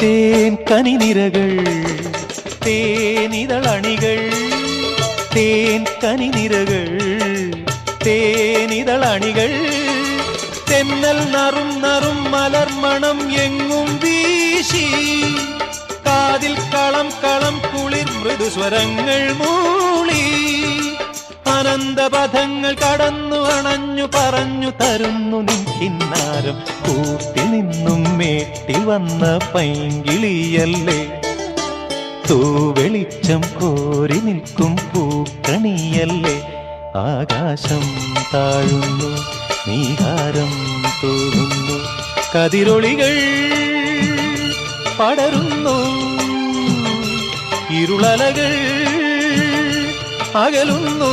തേൻ കനിനിരകൾ തേനിതളണികൾ തേൻ കനിനിരകൾ തേനിതളണികൾ തെന്നൽ നറും നറും മലർമണം എങ്ങും വീശി കാതിൽ കളം കളം കുളിർ മൃദുസ്വരങ്ങൾ മൂളി. അനന്തപഥങ്ങൾ കടന്നു അണഞ്ഞു പറഞ്ഞു തരുന്നു നിൻ കിന്നാരം കൂട്ടി നിന്നും മേട്ടിൽ വന്ന പൈങ്കിളിയല്ലേ? തൂവെളിച്ചം കോരി നിൽക്കും പൂക്കണിയല്ലേ? ആകാശം താഴുന്നു നീകാരം തോന്നുന്നു കതിരൊളികൾ പടരുന്നു ഇരുളലകൾ അകലുന്നു.